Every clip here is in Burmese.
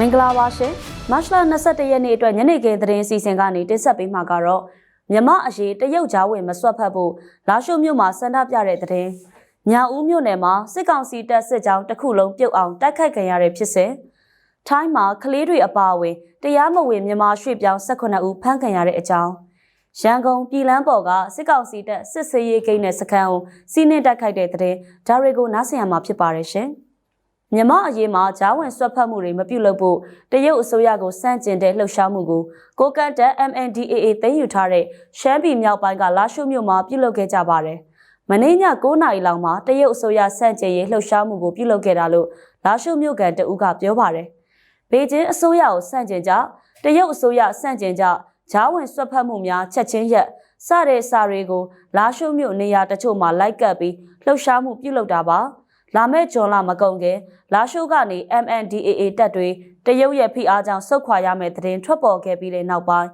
မင်္ဂလာပါရှင်မတ်လ22ရက်နေ့အတွက်ညနေခင်းသတင်းအစီအစဉ်ကနေတင်ဆက်ပေးမှာကတော့မြမအရေးတရုတ်ကြားဝင်မဆွတ်ဖက်ဖို့လာရှိုမြို့မှာစန္ဒပြတဲ့သတင်းညာဦးမြို့နယ်မှာစစ်ကောင်စီတပ်စစ်ကြောင်းတစ်ခုလုံးပြုတ်အောင်တိုက်ခိုက်ခံရတဲ့ဖြစ်စဉ်ထိုင်းမှာကလေးတွေအပါအဝင်တရားမဝင်မြန်မာရွှေ့ပြောင်း18ဦးဖမ်းခံရတဲ့အကြောင်းရန်ကုန်ပြည်လန်းပေါ်ကစစ်ကောင်စီတပ်စစ်ဆေးရေးဂိတ်နဲ့စခန်းကိုစီးနှင်းတိုက်ခိုက်တဲ့တဲ့ဒါတွေကိုနားဆင်ရမှာဖြစ်ပါတယ်ရှင်။ မြမအရေးမှာဂျားဝင်ဆွတ်ဖက်မှုတွေမပြုလုပ်ဖို့တရုတ်အစိုးရကိုစန့်ကျင်တဲ့လှုပ်ရှားမှုကိုကိုကန်တက် MNDAA သိမ်းယူထားတဲ့ရှမ်းပြည်မြောက်ပိုင်းကလာရှုမြို့မှာပြုလုပ်ခဲ့ကြပါတယ်။မနေ့ည9နာရီလောက်မှာတရုတ်အစိုးရစန့်ကျင်ရေးလှုပ်ရှားမှုကိုပြုလုပ်ခဲ့တာလို့လာရှုမြို့ကန်တအူးကပြောပါတယ်။ဘေကျင်းအစိုးရကိုစန့်ကျင်ကြတရုတ်အစိုးရစန့်ကျင်ကြဂျားဝင်ဆွတ်ဖက်မှုများချက်ချင်းရက်စတဲ့စာတွေကိုလာရှုမြို့နေရာတချို့မှာလိုက်ကပ်ပြီးလှုပ်ရှားမှုပြုလုပ်တာပါ။ လာမဲ့ဂျွန်လာမကုန်ခင်လာရှိုးကနေ MNDAA တပ်တွေတရုတ်ရဲ့ဖိအားကြောင့်ဆုတ်ခွာရမယ့်သတင်းထွက်ပေါ်ခဲ့ပြီးတဲ့နောက်ပိုင်း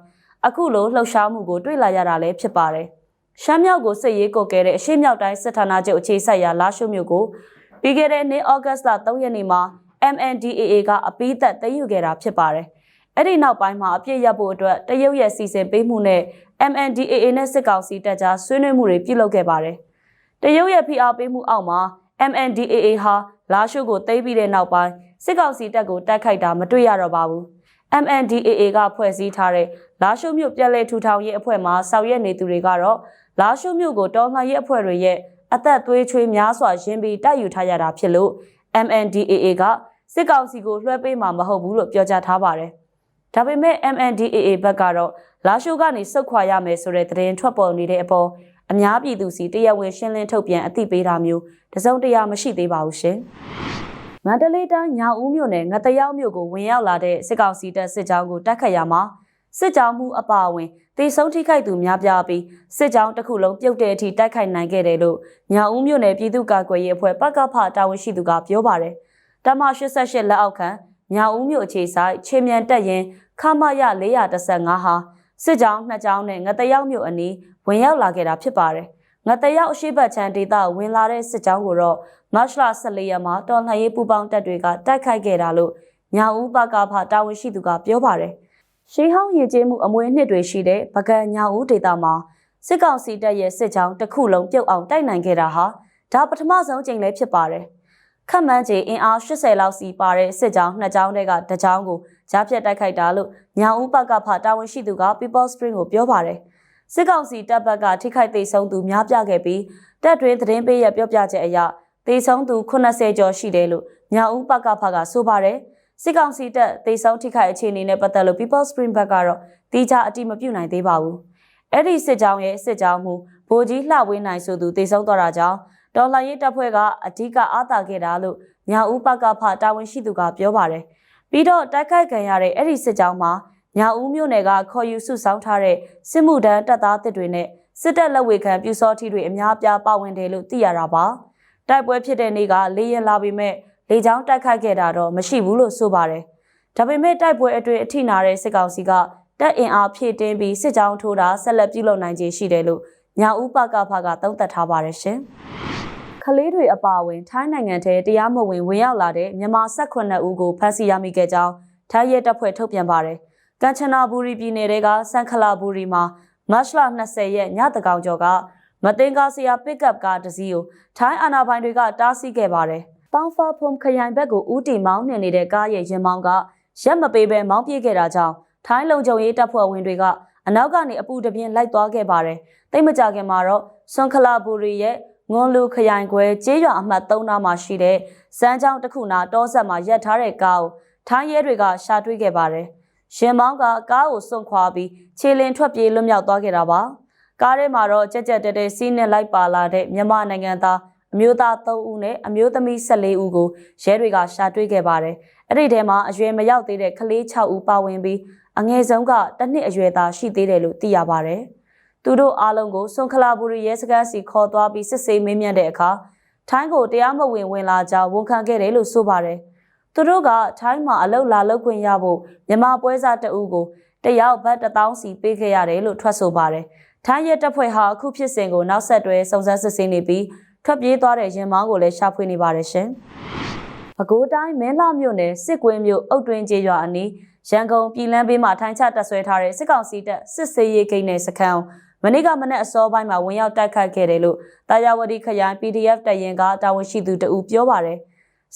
အခုလိုလှုပ်ရှားမှုကိုတွေ့လာရတာလည်းဖြစ်ပါတယ်။ရှမ်းမြောက်ကိုစစ်ရေးကိုကဲတဲ့အရှေ့မြောက်တိုင်းစစ်ဌာနချုပ်အခြေစိုက်ရာလာရှိုးမြို့ကိုပြီးခဲ့တဲ့နှစ်ဩဂတ်စ်လ3ရက်နေ့မှာ MNDAA ကအပိသက်သိမ်းယူခဲ့တာဖြစ်ပါတယ်။အဲ့ဒီနောက်ပိုင်းမှာအပြစ်ရဖို့အတွက်တရုတ်ရဲ့စီစဉ်ပေးမှုနဲ့ MNDAA နဲ့စစ်ကောင်စီတပ်ကြားဆွေးနွေးမှုတွေပြုလုပ်ခဲ့ပါတယ်။တရုတ်ရဲ့ဖိအားပေးမှုအောက်မှာ MNDAA ဟာလာရှိုးကိုသိမ်းပြီးတဲ့နောက်ပိုင်းစစ်ကောင်စီတပ်ကိုတိုက်ခိုက်တာမတွေ့ရတော့ပါဘူး။ MNDAA ကဖွဲ့စည်းထားတဲ့လာရှိုးမြို့ပြည်လဲထူထောင်ရေးအဖွဲ့မှဆောင်ရွက်နေသူတွေကတော့လာရှိုးမြို့ကိုတော်လှန်ရေးအဖွဲ့တွေရဲ့အသက်သွေးချွေးများစွာရင်းပြီးတိုက်ယူထားရတာဖြစ်လို့ MNDAA ကစစ်ကောင်စီကိုလွှဲပေးမှာမဟုတ်ဘူးလို့ပြောကြားထားပါတယ်။ဒါပေမဲ့ MNDAA ဘက်ကတော့လာရှိုးကနေစုတ်ခွာရမယ်ဆိုတဲ့သတင်းထွက်ပေါ်နေတဲ့အပေါ် အများပြည်သူစီတရားဝင်ရှင်းလင်းထုတ်ပြန်အသိပေးတာမျိုးတစုံတရာမရှိသေးပါဘူးရှင်။မန္တလေးတိုင်းညောင်ဦးမြို့နယ်ငတရောက်မြို့ကိုဝင်ရောက်လာတဲ့စစ်ကောင်စီတပ်စစ်ကြောင်းကိုတိုက်ခတ်ရမှာစစ်ကြောင်းမှုအပါအဝင်တေဆုံးထိခိုက်သူများပြားပြီးစစ်ကြောင်းတစ်ခုလုံးပြုတ်တဲ့အထိတိုက်ခိုက်နိုင်ခဲ့တယ်လို့ညောင်ဦးမြို့နယ်ပြည်သူ့ကာကွယ်ရေးအဖွဲ့ပကဖတာဝန်ရှိသူကပြောပါတယ်။တမ88လက်အောက်ခံညောင်ဦးမြို့အခြေဆိုင်ခြေမြန်တက်ရင်ခမရ415ဟာ စစ်ကြောင်းနှစ်ကြောင်းနဲ့ငတရောက်မြို့အနီးဝင်ရောက်လာခဲ့တာဖြစ်ပါတယ်။ငတရောက်အရှိတ်ချမ်းဒေသဝင်လာတဲ့စစ်ကြောင်းကိုတော့မတ်လ14ရက်မှာတော်လှန်ရေးပူးပေါင်းတပ်တွေကတိုက်ခိုက်ခဲ့တာလို့ညာဦးပကဖတာဝန်ရှိသူကပြောပါတယ်။ရှေးဟောင်းရည်ကျေးမှုအမွေနှစ်တွေရှိတဲ့ပကံညာဦးဒေသမှာစစ်ကောင်စီတပ်ရဲ့စစ်ကြောင်းတစ်ခုလုံးပြုတ်အောင်တိုက်နိုင်ခဲ့တာဟာဒါပထမဆုံးကြိမ်လည်းဖြစ်ပါတယ်။ခတ်မှန်းခြေအင်အား80လောက်စီပါတဲ့စစ်ကြောင်းနှစ်ကြောင်းတွေကတစ်ကြောင်းကို ကြားဖြတ်တိုက်ခိုက်တာလို့ညာဦးပကဖတာဝန်ရှိသူက People Spring ကိုပြောပါတယ်။စစ်ကောင်စီတပ်ဘက်ကထိခိုက်သိဆုံးသူများပြခဲ့ပြီးတပ်တွင်သတင်းပေးရပြောပြချက်အရသေဆုံးသူ80ကျော်ရှိတယ်လို့ညာဦးပကဖကဆိုပါတယ်စစ်ကောင်စီတပ်သေဆုံးထိခိုက်အခြေအနေနဲ့ပတ်သက်လို့ People Spring ဘက်ကတော့တိကျအတိမပြုတ်နိုင်သေးပါဘူးအဲ့ဒီစစ်ကြောင်းရဲ့စစ်ကြောင်းမှုဗိုလ်ကြီးလှဝင်းနိုင်ဆိုသူသေဆုံးသွားတာကြောင့်ဒေါ်လာရေးတပ်ဖွဲ့ကအဓိကအားသာခဲ့တာလို့ညာဦးပကဖတာဝန်ရှိသူကပြောပါတယ် ပြီးတော့တိုက်ခိုက်ခံရတဲ့အဲ့ဒီစစ်ကြောင်းမှာညာဦးမြို့နယ်ကခေါ်ယူစုဆောင်းထားတဲ့စစ်မှုထမ်းတပ်သားတစ်တွေနဲ့စစ်တပ်လက်ဝေခံပြူစောထီတွေအများပြားပါဝင်တယ်လို့သိရတာပါတိုက်ပွဲဖြစ်တဲ့နေ့ကလေရင်လာပြီးမဲ့လေကြောင်းတိုက်ခိုက်ခဲ့တာတော့မရှိဘူးလို့ဆိုပါတယ်ဒါပေမဲ့တိုက်ပွဲအတွင်းအထိနာတဲ့စစ်ကောင်စီကတပ်အင်အားဖြည့်တင်းပြီးစစ်ကြောင်းထိုးတာဆက်လက်ပြုလုပ်နိုင်ခြင်းရှိတယ်လို့ညာဦးပကဖကသုံးသပ်ထားပါတယ်ရှင် ကလေးတွေအပါအဝင်ထိုင်းနိုင်ငံထဲတရားမဝင်ဝင်ရောက်လာတဲ့မြန်မာ18ဦးကိုဖမ်းဆီးရမိခဲ့ကြောင်းထိုင်းရဲတပ်ဖွဲ့ထုတ်ပြန်ပါတယ်။ကမ်ချနာဘူရီပြည်နယ်ကစန်ခလာဘူရီမှာမတ်လ20ရက်ညတကောင်ကျော်ကမတင်ကားဆရာပစ်ကပ်ကားတစ်စီးကိုထိုင်းအာဏာပိုင်တွေကတားဆီးခဲ့ပါတယ်။ပေါင်ဖာဖုံခရိုင်ဘက်ကိုဦးတီမောင်းနှင်နေတဲ့ကားရဲ့ရင်မောင်းကရက်မပေးဘဲမောင်းပြေးခဲ့တာကြောင့်ထိုင်းလုံခြုံရေးတပ်ဖွဲ့ဝင်တွေကအနောက်ကနေအပူတပြင်းလိုက်သွားခဲ့ပါတယ်။တိတ်မကြခင်မှာတော့ဆွန်ခလာဘူရီရဲ့ ငွန်လူခရိုင်ခွဲကျေးရွာအမှတ်3နားမှာရှိတဲ့စမ်းချောင်းတစ်ခုနာတောဆက်မှာရပ်ထားတဲ့ကားကိုထိုင်းရဲတွေကရှာတွေ့ခဲ့ပါတယ်။ရင်မောင်းကကားကိုစွန့်ခွာပြီးခြေလင်ထွက်ပြေးလွတ်မြောက်သွားခဲ့တာပါ။ကားထဲမှာတော့ကြက်ကြက်တဲတဲစီးနဲ့လိုက်ပါလာတဲ့မြန်မာနိုင်ငံသားအမျိုးသား3ဦးနဲ့အမျိုးသမီး14ဦးကိုရဲတွေကရှာတွေ့ခဲ့ပါတယ်။အဲ့ဒီထဲမှာအရွယ်မရောက်သေးတဲ့ကလေး6ဦးပါဝင်ပြီးအငယ်ဆုံးကတစ်နှစ်အရွယ်သားရှိသေးတယ်လို့သိရပါတယ်။ သူတို့အားလုံးကိုဆွန်ခလာဘူရီရဲစခန်းစီခေါ်သွားပြီးစစ်ဆေးမေးမြန်းတဲ့အခါထိုင်းကိုတရားမဝင်ဝင်လာကြောင်းဝန်ခံခဲ့တယ်လို့ဆိုပါတယ်။သူတို့ကထိုင်းမှာအလုပ်လာလုပ်ခွင့်ရဖို့မြန်မာပွဲစားတအုပ်ကိုတယောက်ဘတ်1000စီပေးခဲ့ရတယ်လို့ထွက်ဆိုပါတယ်။ထိုင်းရဲတပ်ဖွဲ့ဟာအခုဖြစ်စဉ်ကိုနောက်ဆက်တွဲစုံစမ်းစစ်ဆေးနေပြီးထွက်ပြေးသွားတဲ့ရင်မောင်းကိုလည်းရှာဖွေနေပါတယ်ရှင်။ပဲခူးတိုင်းမင်းလှမြို့နယ်စစ်ကွင်းမြို့အုတ်တွင်းကျေးရွာအနီးရန်ကုန်ပြည်လန်းဘေးမှာထိုင်ချတပ်ဆွဲထားတဲ့စစ်ကောင်စီတပ်စစ်စေးရေးဂိတ်နဲ့စခန်း မနေ့ကမနေ့အစောပိုင်းမှာဝင်ရောက်တိုက်ခတ်ခဲ့တယ်လို့တာယာဝတီခရိုင် PDF တပ်ရင်ကတာဝန်ရှိသူတဦးပြောပါတယ်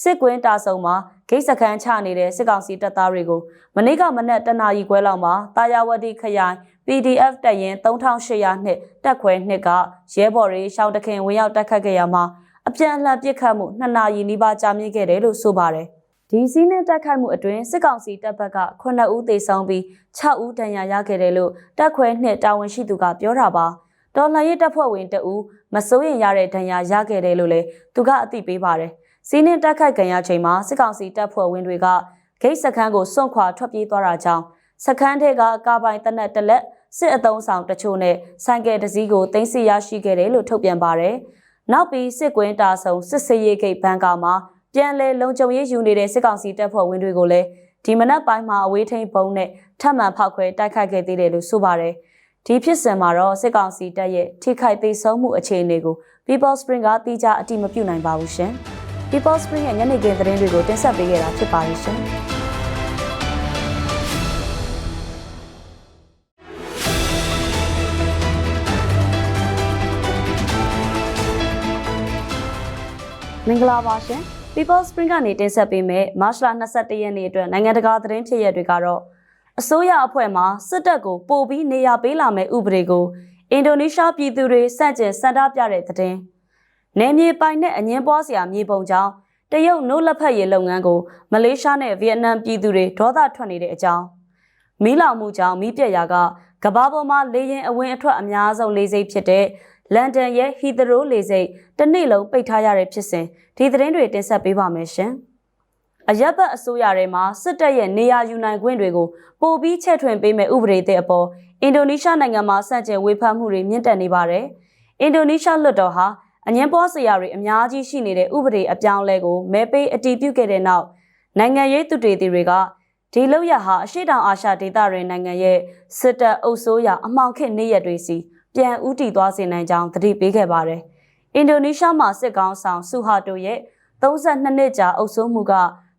စစ်ကွင်းတာဆုံမှာဂိတ်စခန်းချနေတဲ့စစ်ကောင်စီတပ်သားတွေကိုမနေ့ကမနေ့တနာရီခွဲလောက်မှာတာယာဝတီခရိုင် PDF တပ်ရင်3800နှစ်တက်ခွဲနှစ်ကရဲဘော်တွေရှောင်းတခင်ဝင်ရောက်တိုက်ခတ်ခဲ့ရမှာအပြန်အလှန်ပစ်ခတ်မှု2နာရီနီးပါးကြာမြင့်ခဲ့တယ်လို့ဆိုပါတယ် ဒီစီးနဲ့တက်ခိုက်မှုအတွင်းစစ်ကောင်စီတပ်ဘက်က9ဦးသေဆုံးပြီး6ဦးဒဏ်ရာရခဲ့တယ်လို့တက်ခွဲနှစ်တာဝန်ရှိသူကပြောတာပါတော်လှန်ရေးတပ်ဖွဲ့ဝင်တဦးမစိုးရင်ရတဲ့ဒဏ်ရာရခဲ့တယ်လို့လည်းသူကအသိပေးပါတယ်စီးနဲ့တက်ခိုက်ခံရချိန်မှာစစ်ကောင်စီတပ်ဖွဲ့ဝင်တွေကဂိတ်စခန်းကိုစွန့်ခွာထွက်ပြေးသွားတာကြောင့်စခန်းထဲကကာပိုင်တနက်တလက်စစ်အုံဆောင်တချို့နဲ့ဆိုင်ကယ်တစ်စီးကိုတင်စီရရှိခဲ့တယ်လို့ထုတ်ပြန်ပါတယ်။နောက်ပြီးစစ်ကွင်းတာဆုံစစ်စရေးဂိတ်ဘန်ကာမှာ ပြန်လည်လုံခြုံရေးယူနေတဲ့စစ်ကောင်စီတပ်ဖွဲ့ဝင်တွေကိုလည်းဒီမနက်ပိုင်းမှာအဝေးထိန်ပုံနဲ့ထပ်မံဖောက်ခွဲတိုက်ခိုက်ခဲ့သေးတယ်လို့ဆိုပါတယ်။ဒီဖြစ်စဉ်မှာတော့စစ်ကောင်စီတပ်ရဲ့ထိခိုက်သေးဆုံးမှုအခြေအနေကို People Spring ကတိကျအတိမပြုနိုင်ပါဘူးရှင်။ People Spring ရဲ့ညနေခင်းသတင်းတွေကိုတင်ဆက်ပေးခဲ့တာဖြစ်ပါတယ်ရှင်။မင်္ဂလာပါရှင် People Spring ကနေတင်ဆက်ပေးမယ့်မတ်လ22ရက်နေ့အတွက်နိုင်ငံတကာသတင်းဖြစ်ရပ်တွေကတော့အစိုးရအဖွဲ့မှစစ်တပ်ကိုပို့ပြီးနေရာပေးလာမယ့်ဥပဒေကိုအင်ဒိုနီးရှားပြည်သူတွေစန့်ကျင်စန္ဒပြတဲ့တဲ့င်းနယ်မြေပိုင်နဲ့အငင်းပွားစရာမြေပုံကြောင့်တရုတ်နို့လက်ဖက်ရည်လုပ်ငန်းကိုမလေးရှားနဲ့ဗီယက်နမ်ပြည်သူတွေဒေါသထွက်နေတဲ့အကြောင်းမီးလောင်မှုကြောင့်မီးပြက်ရာကကဘာပေါ်မှာလေရင်အဝင်အထွက်အများဆုံးလေးစိတ်ဖြစ်တဲ့ လန်ဒန်ရဲ့ဟီသရိုးလေစိတ်တစ်နေ့လုံးပိတ်ထားရတဲ့ဖြစ်စဉ်ဒီသတင်းတွေတင်ဆက်ပေးပါမယ်ရှင်။အရက်ဘတ်အစိုးရထဲမှာစစ်တပ်ရဲ့နေရာယူနိုင်ခွင့်တွေကိုပိုပြီးချဲ့ထွင်ပေးမဲ့ဥပဒေတဲ့အပေါ်အင်ဒိုနီးရှားနိုင်ငံမှာစန့်ကျင်ဝေဖန်မှုတွေမြင့်တက်နေပါတယ်။အင်ဒိုနီးရှားလွှတ်တော်ဟာအငင်းပွားစရာတွေအများကြီးရှိနေတဲ့ဥပဒေအပြောင်းအလဲကိုမဲပေးအတည်ပြုခဲ့တဲ့နောက်နိုင်ငံရေးသူတွေတွေကဒီလောက်ရဟာအရှိတောင်အာရှဒေသတွေနိုင်ငံရဲ့စစ်တပ်အုပ်စိုးရအမှောင်ခေတ်နေရက်တွေစီ ပြန်ဥတီသွားစေနိုင်ကြောင်းသတိပေးခဲ့ပါတယ်။အင်ဒိုနီးရှားမှာစစ်ကောင်ဆောင်ဆူဟာတိုရဲ့32နှစ်ကြာအုပ်စိုးမှုက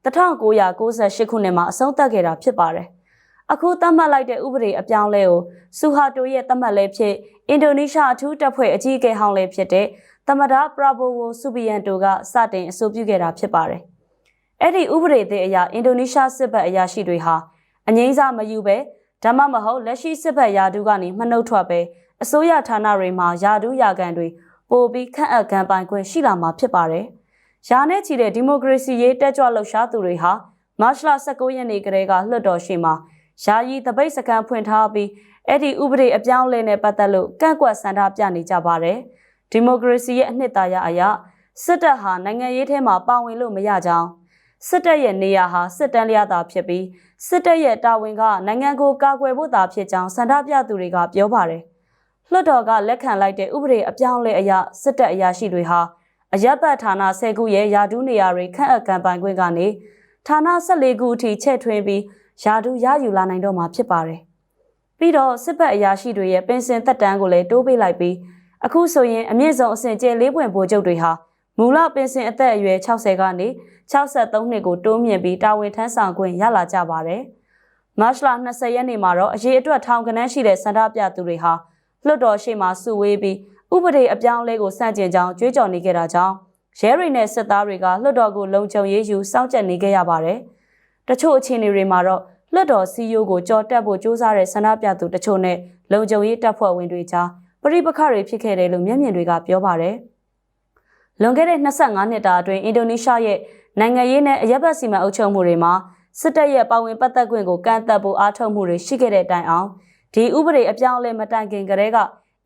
1998ခုနှစ်မှာအဆုံးသတ်ခဲ့တာဖြစ်ပါတယ်။အခုသတ်မှတ်လိုက်တဲ့ဥပဒေအပြောင်းလဲကိုဆူဟာတိုရဲ့သတ်မှတ်လဲဖြစ်အင်ဒိုနီးရှားအထူးတပ်ဖွဲ့အကြီးအကဲဟောင်းလဲဖြစ်တဲ့သမဒပရာဘိုဝိုဆူဘီယန်တိုကစတင်အဆိုပြုခဲ့တာဖြစ်ပါတယ်။အဲ့ဒီဥပဒေသစ်အရအင်ဒိုနီးရှားစစ်ဘက်အရာရှိတွေဟာအငိမ့်စားမယူပဲဒါမှမဟုတ်လက်ရှိစစ်ဘက်ယာဒူးကနေမနှုတ်ထွက်ပဲ အစိုးရဌာနတွေမှာယာဒူးယာကန်တွေပိုပြီးခန့်အပ်ခံပိုင်ခွင့်ရှိလာမှာဖြစ်ပါတယ်။ယာနဲ့ချီတဲ့ဒီမိုကရေစီရေးတက်ကြွလှုပ်ရှားသူတွေဟာမတ်လ19ရက်နေ့ကလေးကလွှတ်တော်ရှိမှာယာယီတပိတ်စကန်ဖွင့်ထားပြီးအဲ့ဒီဥပဒေအပြောင်းလဲနဲ့ပတ်သက်လို့ကန့်ကွက်ဆန္ဒပြနေကြပါတယ်။ဒီမိုကရေစီရဲ့အနှစ်သာရအရစစ်တပ်ဟာနိုင်ငံရေးထဲမှာပါဝင်လို့မရကြောင်းစစ်တပ်ရဲ့နေရာဟာစစ်တမ်းလျာသာဖြစ်ပြီးစစ်တပ်ရဲ့တာဝန်ကနိုင်ငံကိုကာကွယ်ဖို့သာဖြစ်ကြောင်းဆန္ဒပြသူတွေကပြောပါတယ်။ လွှတ်တော်ကလက်ခံလိုက်တဲ့ဥပဒေအပြောင်းလဲအရစစ်တပ်အရာရှိတွေဟာအရက်ပတ်ဌာန10ခုရဲ့ယာဒူးနေရာတွေခန့်အပ်ကံပိုင်ခွင့်ကနေဌာန14ခုအထိချဲ့ထွင်းပြီးယာဒူးရယူလာနိုင်တော့မှာဖြစ်ပါတယ်။ပြီးတော့စစ်ဘက်အရာရှိတွေရဲ့ပင်စင်သက်တမ်းကိုလည်းတိုးပေးလိုက်ပြီးအခုဆိုရင်အမြင့်ဆုံးအဆင့်ကျဲလေးပွင့်ဗိုလ်ချုပ်တွေဟာမူလပင်စင်အသက်အရွယ်60ကနေ63နှစ်ကိုတိုးမြင့်ပြီးတာဝန်ထမ်းဆောင်ခွင့်ရလာကြပါတယ်။မတ်လ20ရက်နေ့မှာတော့အရေးအတွက်ထောင်ကနန်းရှိတဲ့စန္ဒပြသူတွေဟာ လွှတ်တော်ရှိမှစုဝေးပြီးဥပဒေအပြောင်းလဲကိုစန့်ကျင်ကြောင်းကြွေးကြော်နေခဲ့တာကြောင့်ရဲတွေနဲ့စစ်သားတွေကလွှတ်တော်ကိုလုံခြုံရေးယူစောင့်ကြပ်နေခဲ့ရပါတယ်။တချို့အခြေအနေတွေမှာတော့လွှတ်တော်စီယိုကိုကြော်တက်ဖို့စ조사တဲ့ဆန္ဒပြသူတချို့နဲ့လုံခြုံရေးတပ်ဖွဲ့ဝင်တွေကြားပရိပခတွေဖြစ်ခဲ့တယ်လို့မျက်မြင်တွေကပြောပါတယ်။လွန်ခဲ့တဲ့25နှစ်တာအတွင်းအင်ဒိုနီးရှားရဲ့နိုင်ငံရေးနဲ့အရက်ဘတ်စီမံအုပ်ချုပ်မှုတွေမှာစစ်တပ်ရဲ့ပါဝင်ပတ်သက်ခွင့်ကိုကန့်သတ်ဖို့အားထုတ်မှုတွေရှိခဲ့တဲ့တိုင်အောင် ဒီဥပဒေအပြောင်းအလဲမတိုင်ခင်ကတည်းက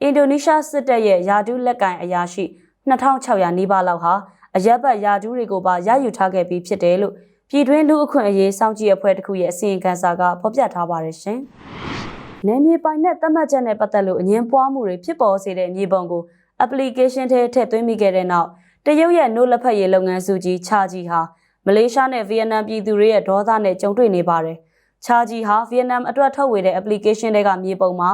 အင်ဒိုနီးရှားစစ်တပ်ရဲ့ယာဒူးလက်ကင်အရာရှိ2600နီးပါးလောက်ဟာအရက်ဘတ်ယာဒူးတွေကိုပါရယူထားခဲ့ပြီးဖြစ်တယ်လို့ပြည်တွင်းလူအခွင့်အရေးစောင့်ကြည့်အဖွဲ့တစ်ခုရဲ့အစီရင်ခံစာကဖော်ပြထားပါတယ်ရှင်။နယ်မြေပိုင်နဲ့သတ်မှတ်ချက်နဲ့ပတ်သက်လို့အငင်းပွားမှုတွေဖြစ်ပေါ်စေတဲ့မြေပုံကို application ထဲထည့်သွင်းမိခဲ့တဲ့နောက်တရုတ်ရဲ့နိုးလက်ဖက်ရည်လုပ်ငန်းစုကြီးချာကြီးဟာမလေးရှားနဲ့ဗီယက်နမ်ပြည်သူတွေရဲ့ဒေါသနဲ့ကြုံတွေ့နေပါတယ်။ ချာဂျီဟာဗီယက်နမ်အတွက်ထုတ်ဝေတဲ့ application တွေကမြေပုံမှာ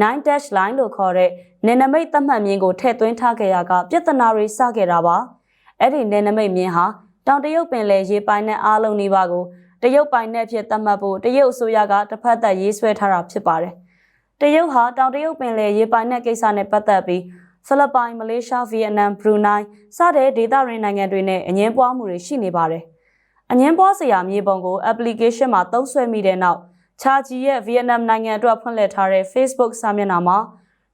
9 dash line လို့ခေါ်တဲ့နယ်နမိတ်သတ်မှတ်မြင်းကိုထည့်သွင်းထားခဲ့ရကပြဿနာတွေစခဲ့တာပါအဲ့ဒီနယ်နမိတ်မြင်းဟာတောင်တရုတ်ပင်လယ်ရေပိုင်နက်အားလုံးနေပါကိုတရုတ်ပိုင်နက်ဖြစ်သတ်မှတ်ဖို့တရုတ်အစိုးရကတစ်ဖက်သက်ရေးဆွဲထားတာဖြစ်ပါတယ်။တရုတ်ဟာတောင်တရုတ်ပင်လယ်ရေပိုင်နက်ကိစ္စနဲ့ပတ်သက်ပြီးဖိလစ်ပိုင်မလေးရှားဗီယက်နမ်ဘရူနိုင်းစတဲ့ဒေသရင်းနိုင်ငံတွေနဲ့အငင်းပွားမှုတွေရှိနေပါတယ်။ အငင်းပွားစရာမြေပုံကို application မှာသုံးစွဲမိတဲ့နောက်ချာဂျီရဲ့ဗီယက်နမ်နိုင်ငံအတွက်ဖွင့်လှစ်ထားတဲ့ Facebook စာမျက်နှာမှာ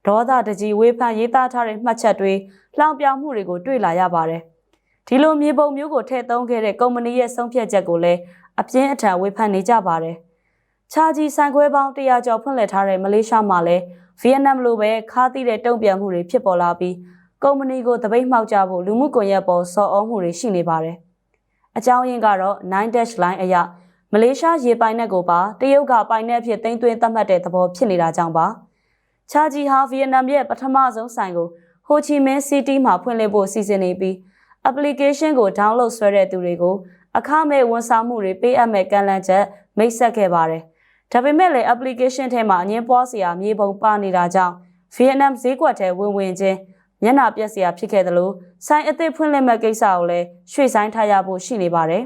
ဒေါသတကြီးဝေဖန်ရေးသားထားတဲ့မှတ်ချက်တွေလှောင်ပြောင်မှုတွေကိုတွေ့လာရပါတယ်။ဒီလိုမြေပုံမျိုးကိုထည့်သုံးခဲ့တဲ့ကုမ္ပဏီရဲ့ဆုံးဖြတ်ချက်ကိုလည်းအပြင်းအထန်ဝေဖန်နေကြပါတယ်။ချာဂျီဆိုင်ခွဲပေါင်း100ကျော်ဖွင့်လှစ်ထားတဲ့မလေးရှားမှာလည်းဗီယက်နမ်လိုပဲခါးသီးတဲ့တုံ့ပြန်မှုတွေဖြစ်ပေါ်လာပြီးကုမ္ပဏီကိုတပိတ်မှောက်ကြဖို့လူမှုကွန်ရက်ပေါ်စော်ဩမှုတွေရှိနေပါတယ်။ အကြောင်းရင်းကတော့9 dash line အရမလေးရှားရေပိုင်နက်ကိုပါတရုတ်ကပိုင်နက်ဖြစ်သိမ်းသွင်းသတ်မှတ်တဲ့သဘောဖြစ်နေတာကြောင့်ပါ။ချာဂျီဟာဗီယက်နမ်ရဲ့ပထမဆုံးဆိုင်ကိုဟိုချီမင်းစီးတီးမှာဖွင့်လှစ်ဖို့စီစဉ်နေပြီး application ကို download ဆွဲတဲ့သူတွေကိုအခမဲ့ဝန်ဆောင်မှုတွေပေးအပ်မဲ့ကန့်လန့်ချက်မိတ်ဆက်ခဲ့ပါတယ်။ဒါပေမဲ့လည်း application ထဲမှာအငင်းပွားစရာမြေပုံပါနေတာကြောင့်ဗီယက်နမ်ဈေးကွက်ထဲဝင်ဝင်ချင်း မျက်နှာပြက်စရာဖြစ်ခဲ့တယ်လို့ဆိုင်အသစ်ဖွင့်လှစ်မဲ့ကိစ္စကိုလည်းရွှေ့ဆိုင်းထားရဖို့ရှိနေပါတယ်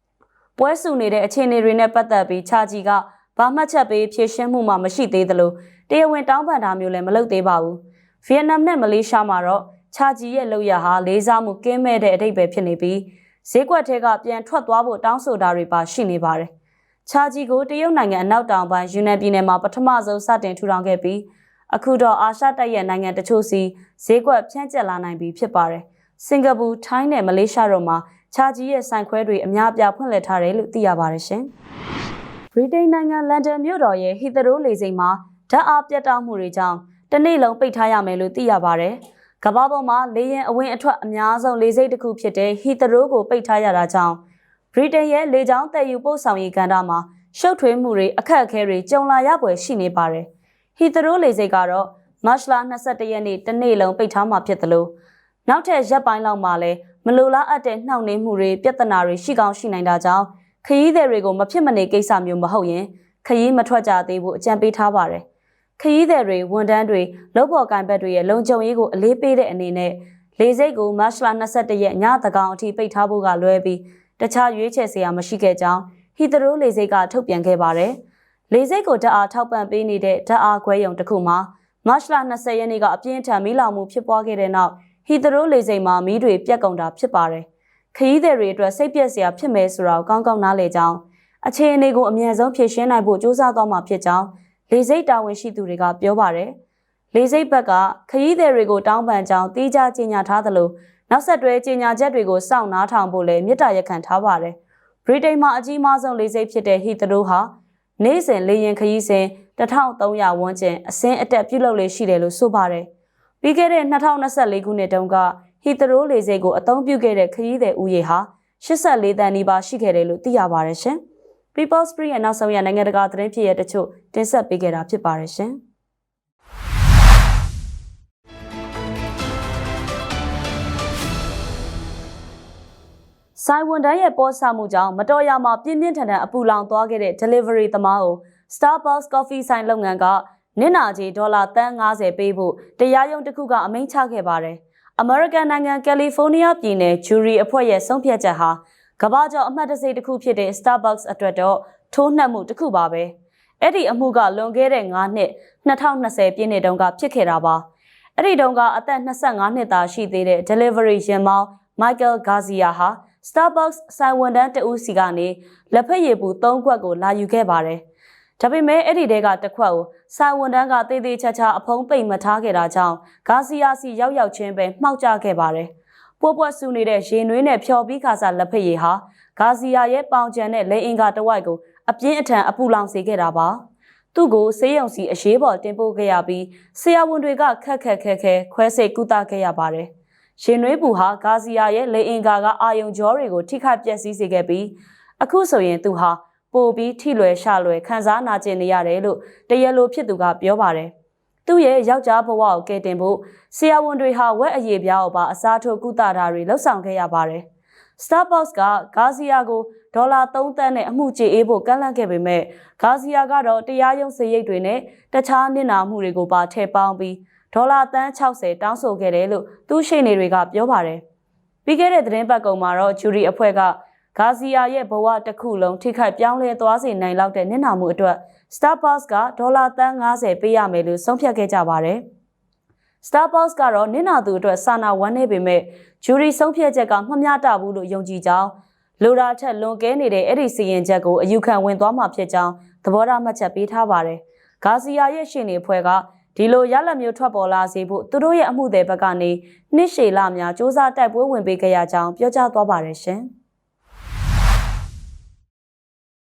။ပွဲစုနေတဲ့အခြေအနေတွေနဲ့ပတ်သက်ပြီးချာဂျီကဘာမှတ်ချက်ပေးဖြည့်ရှင်းမှုမှမရှိသေးသလိုတရားဝင်တောင်းပန်တာမျိုးလည်းမလုပ်သေးပါဘူး။ဗီယက်နမ်နဲ့မလေးရှားမှာတော့ချာဂျီရဲ့လုပ်ရဟာလေးစားမှုကင်းမဲ့တဲ့အတိတ်ပဲဖြစ်နေပြီးဈေးကွက်ထဲကပြန်ထွက်သွားဖို့တောင်းဆိုတာတွေပါရှိနေပါတယ်။ချာဂျီကိုတရုတ်နိုင်ငံအနောက်တောင်ပိုင်းယူနန်ပြည်နယ်မှာပထမဆုံးစတင်ထူထောင်ခဲ့ပြီး အခုတော့အာရှတိုက်ရဲ့နိုင်ငံတချို့စီဈေးကွက်ဖြန့်ကျက်လာနိုင်ပြီဖြစ်ပါတယ်။စင်ကာပူ၊ထိုင်းနဲ့မလေးရှားတို့မှာချာဂျီရဲ့ဆိုင်ခွဲတွေအများပြားဖွင့်လှစ်ထားတယ်လို့သိရပါတယ်ရှင်။ဗြိတိန်နိုင်ငံလန်ဒန်မြို့တော်ရဲ့ဟီသရိုးလေဆိပ်မှာဓာတ်အားပြတ်တောက်မှုတွေကြောင့်တနေ့လုံးပိတ်ထားရမယ်လို့သိရပါတယ်။ကမ္ဘာပေါ်မှာလေယာဉ်အဝင်အထွက်အများဆုံးလေဆိပ်တစ်ခုဖြစ်တဲ့ဟီသရိုးကိုပိတ်ထားရတာကြောင့်ဗြိတိန်ရဲ့လေကြောင်းတည်ယူပို့ဆောင်ရေးကဏ္ဍမှာရှုပ်ထွေးမှုတွေအခက်အခဲတွေကြုံလာရပွဲရှိနေပါတယ်။ ဟီသရိုးလေဆိပ်ကတော့မတ်လ22ရက်နေ့တနေ့လုံးပိတ်ထားမှာဖြစ်တယ်လို့နောက်ထပ်ရက်ပိုင်းလောက်မှာလည်းမလိုလားအပ်တဲ့နှောင့်နှေးမှုတွေပြဿနာတွေရှိကောင်းရှိနိုင်တာကြောင့်ခရီးသည်တွေကိုမဖြစ်မနေကိစ္စမျိုးမဟုတ်ရင်ခရီးမထွက်ကြသေးဘူးအကြံပေးထားပါတယ်။ခရီးသည်တွေဝန်ထမ်းတွေလုပ်ဖော်ကိုင်ဘက်တွေရဲ့လုံခြုံရေးကိုအလေးပေးတဲ့အနေနဲ့လေဆိပ်ကိုမတ်လ22ရက်ညသကောင်အထိပိတ်ထားဖို့ကလွဲပြီးတခြားရွေးချယ်စရာမရှိခဲ့ကြောင်းဟီသရိုးလေဆိပ်ကထုတ်ပြန်ခဲ့ပါတယ်။ လေဆိပ်ကိုဓာတ်အားထောက်ပံ့ပေးနေတဲ့ဓာတ်အားခွဲရုံတစ်ခုမှာမတ်လ20ရက်နေ့ကအပြင်းထန်မီးလောင်မှုဖြစ်ပွားခဲ့တဲ့နောက်ဟီသရိုးလေဆိပ်မှာမီးတွေပြတ်ကုန်တာဖြစ်ပါတယ်။ခရီးသည်တွေအတွက်စိတ်ပြက်စရာဖြစ်မယ်ဆိုတာကိုကောင်းကောင်းနားလည်ကြောင်းအခြေအနေကိုအမြန်ဆုံးဖြေရှင်းနိုင်ဖို့ကြိုးစားသွားမှာဖြစ်ကြောင်းလေဆိပ်တာဝန်ရှိသူတွေကပြောပါတယ်။လေဆိပ်ဘက်ကခရီးသည်တွေကိုတောင်းပန်ကြောင်းတိကျကြေညာထားသလိုနောက်ဆက်တွဲကြေညာချက်တွေကိုစောင့်နားထောင်ဖို့လည်းမြစ်တာရက်ခံထားပါတယ်။ဗြိတိန်မှာအကြီးမားဆုံးလေဆိပ်ဖြစ်တဲ့ဟီသရိုးဟာ နေ့စဉ်လေယာဉ်ခရီးစဉ်1300ဝန်းကျင်အစင်းအတက်ပြုလုပ်လေရှိတယ်လို့ဆိုပါတယ်။ပြီးခဲ့တဲ့2024ခုနှစ်တုန်းကဟီသရိုးလေဆိပ်ကိုအသုံးပြုခဲ့တဲ့ခရီးသည်ဦးရေဟာ84တန်းနီးပါးရှိခဲ့တယ်လို့သိရပါတယ်ရှင်။ People Spree ရဲ့နောက်ဆုံးရနိုင်ငံတကာသတင်းဖြစ်ရတဲ့ချို့တင်ဆက်ပေးခဲ့တာဖြစ်ပါတယ်ရှင်။။ ဆိုင်ဝန်တန်းရဲ့ပေါ်ဆမှုကြောင့်မတော်ရမှာပြင်းပြင်းထန်ထန်အပူလောင်သွားခဲ့တဲ့ delivery သမားကို Starbucks Coffee ဆိုင်လုပ်ငန်းကနစ်နာကြေးဒေါ်လာ350ပေးဖို့တရားရုံးတစ်ခုကအမိန့်ချခဲ့ပါတယ်။ American နိုင်ငံကယ်လီဖိုးနီးယားပြည်နယ်ဂျူရီအဖွဲ့ရဲ့ဆုံးဖြတ်ချက်ဟာကမ္ဘာကျော်အမှတ်တရတစ်ခုဖြစ်တဲ့ Starbucks အတွက်တော့ထိုးနှက်မှုတစ်ခုပါပဲ။အဲ့ဒီအမှုကလွန်ခဲ့တဲ့9နှစ်2020ပြည့်နှစ်တုန်းကဖြစ်ခဲ့တာပါ။အဲ့ဒီတုန်းကအသက်25နှစ်သားရှိသေးတဲ့ delivery ရင်မောင်း Michael Garcia ဟာ Starbucks ဆိုင်ဝန်တန်းတဦးစီကနေလက်ဖက်ရည်ပူ၃ခွက်ကိုလာယူခဲ့ပါတယ်။ဒါပေမဲ့အဲ့ဒီတဲကတစ်ခွက်ကိုဆိုင်ဝန်တန်းကတေးသေးချာချာအဖုံးပိတ်မထားခဲ့တာကြောင့်ဂါစီယာစီရောက်ရောက်ချင်းပဲမှောက်ကျခဲ့ပါတယ်။ပွက်ပွက်ဆူနေတဲ့ရေနွေးနဲ့ဖျော်ပြီးခါစားလက်ဖက်ရည်ဟာဂါစီယာရဲ့ပေါင်ချန်နဲ့လက်အင်္ဂါတဝိုက်ကိုအပြင်းအထန်အပူလောင်စေခဲ့တာပါ။သူ့ကိုဆေးရုံစီအရေးပေါ်တင်ပို့ခဲ့ရပြီးဆရာဝန်တွေကခက်ခက်ခဲခဲခွဲစိတ်ကုသခဲ့ရပါတယ်။ ရှင်နွေးပူဟာဂါဇီယာရဲ့လေအင်ကာကအာယုံကြောတွေကိုထိခိုက်ပျက်စီးစေခဲ့ပြီးအခုဆိုရင်သူဟာပိုပြီးထိလွယ်ရှလွယ်ခံစားနာကျင်နေရတယ်လို့တရလိုဖြစ်သူကပြောပါတယ်။သူ့ရဲ့ယောက်ျားဘဝကိုကယ်တင်ဖို့ဆရာဝန်တွေဟာဝက်အရေးပြားကိုပါအစားထိုးကုသတာတွေလှုပ်ဆောင်ခဲ့ရပါတယ်။ Starbucks ကဂါဇီယာကိုဒေါ်လာ3သန်းနဲ့အမှုကြေအေးဖို့ကန့်လန့်ခဲ့ပေမဲ့ဂါဇီယာကတော့တရားရုံးစရိတ်တွေနဲ့တခြားနစ်နာမှုတွေကိုပါထည့်ပေါင်းပြီး ဒေါ်လာတန်း60တောင်းဆိုခဲ့တယ်လို့သူ့ရှိနေတွေကပြောပါတယ်။ပြီးခဲ့တဲ့သတင်းပတ်ကုံမှာတော့ဂျူရီအဖွဲ့ကဂါဇီယာရဲ့ဘဝတစ်ခုလုံးထိခိုက်ပြောင်းလဲသွားစေနိုင်လောက်တဲ့နစ်နာမှုအတွက် Starbucks ကဒေါ်လာတန်း90ပေးရမယ်လို့ဆုံးဖြတ်ခဲ့ကြပါတယ်။ Starbucks ကတော့နစ်နာသူအတွက်စာနာဝမ်းနည်းပေမဲ့ဂျူရီဆုံးဖြတ်ချက်ကမှတ်မျှတဘူးလို့ယုံကြည်ကြောင်းလိုရာထက်လွန်ကဲနေတဲ့အဲ့ဒီစီရင်ချက်ကိုအယူခံဝင်သွားမှာဖြစ်ကြောင်းသဘောထားမှတ်ချက်ပေးထားပါတယ်။ဂါဇီယာရဲ့ရှင်နေဖွဲ့က ဒီလိုရလက်မျိုးထွက်ပေါ်လာစေဖို့သူတို့ရဲ့အမှုတွေဘက်ကနေနှစ်ရှည်လများစ조사တိုက်ပွဲဝင်ပေးခဲ့ရကြောင်းပြောကြားသွားပါတယ်ရှင်။